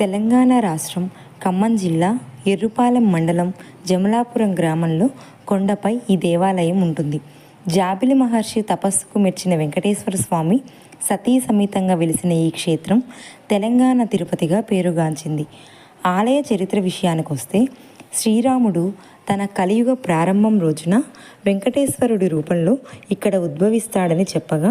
తెలంగాణ రాష్ట్రం ఖమ్మం జిల్లా ఎర్రుపాలెం మండలం జమలాపురం గ్రామంలో కొండపై ఈ దేవాలయం ఉంటుంది. జాబిలి మహర్షి తపస్సుకు మెచ్చిన వెంకటేశ్వర స్వామి సతీ సమేతంగా వెలిసిన ఈ క్షేత్రం తెలంగాణ తిరుపతిగా పేరుగాంచింది. ఆలయ చరిత్ర విషయానికి వస్తే శ్రీరాముడు తన కలియుగ ప్రారంభం రోజున వెంకటేశ్వరుడి రూపంలో ఇక్కడ ఉద్భవిస్తాడని చెప్పగా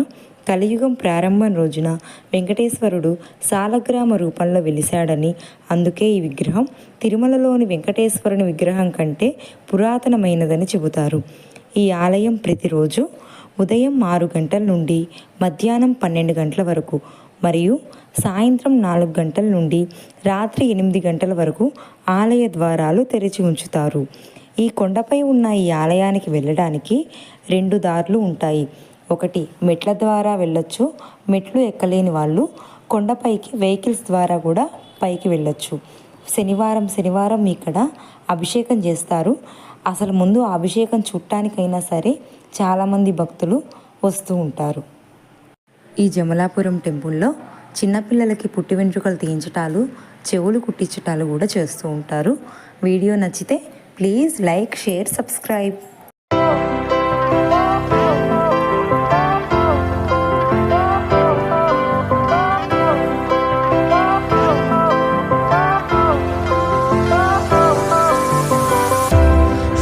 కలియుగం ప్రారంభం రోజున వెంకటేశ్వరుడు సాలగ్రామ రూపంలో వెలిశాడని అందుకే ఈ విగ్రహం తిరుమలలోని వెంకటేశ్వరుని విగ్రహం కంటే పురాతనమైనదని చెబుతారు. ఈ ఆలయం ప్రతిరోజు ఉదయం ఆరు గంటల నుండి మధ్యాహ్నం పన్నెండు గంటల వరకు మరియు సాయంత్రం నాలుగు గంటల నుండి రాత్రి ఎనిమిది గంటల వరకు ఆలయ ద్వారాలు తెరిచి ఉంచుతారు. ఈ కొండపై ఉన్న ఈ ఆలయానికి వెళ్ళడానికి రెండు దారులు ఉంటాయి. ఒకటి మెట్ల ద్వారా వెళ్ళొచ్చు మెట్లు ఎక్కలేని వాళ్ళు కొండపైకి వెహికల్స్ ద్వారా కూడా పైకి వెళ్ళొచ్చు. శనివారం శనివారం ఇక్కడ అభిషేకం చేస్తారు. అసలు ముందు అభిషేకం చుట్టానికైనా సరే చాలామంది భక్తులు వస్తూ ఉంటారు. ఈ జమలాపురం టెంపుల్లో చిన్నపిల్లలకి పుట్టి వెంట్రుకలు తీయించటాలు చెవులు కుట్టించటాలు కూడా చేస్తూ ఉంటారు. వీడియో నచ్చితే Please like, share, subscribe.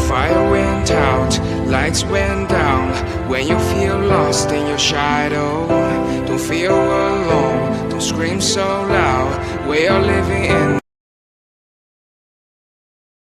Fire went out, lights went down when you feel lost in your shadow. Don't feel alone, don't scream so loud. We are living in